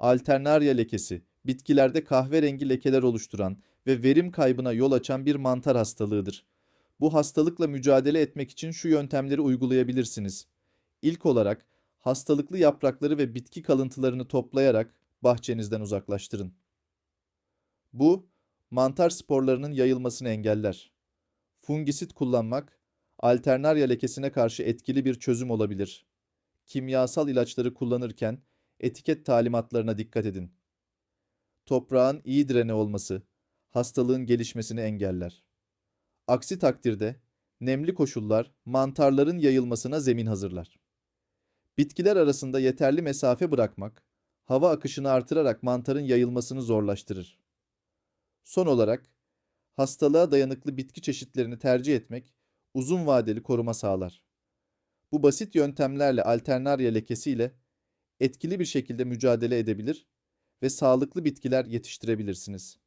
Alternarya lekesi, bitkilerde kahverengi lekeler oluşturan ve verim kaybına yol açan bir mantar hastalığıdır. Bu hastalıkla mücadele etmek için şu yöntemleri uygulayabilirsiniz. İlk olarak hastalıklı yaprakları ve bitki kalıntılarını toplayarak bahçenizden uzaklaştırın. Bu, mantar sporlarının yayılmasını engeller. Fungisit kullanmak, alternarya lekesine karşı etkili bir çözüm olabilir. Kimyasal ilaçları kullanırken etiket talimatlarına dikkat edin. Toprağın iyi direne olması, hastalığın gelişmesini engeller. Aksi takdirde nemli koşullar mantarların yayılmasına zemin hazırlar. Bitkiler arasında yeterli mesafe bırakmak, hava akışını artırarak mantarın yayılmasını zorlaştırır. Son olarak, hastalığa dayanıklı bitki çeşitlerini tercih etmek uzun vadeli koruma sağlar. Bu basit yöntemlerle alternarya lekesiyle etkili bir şekilde mücadele edebilir ve sağlıklı bitkiler yetiştirebilirsiniz.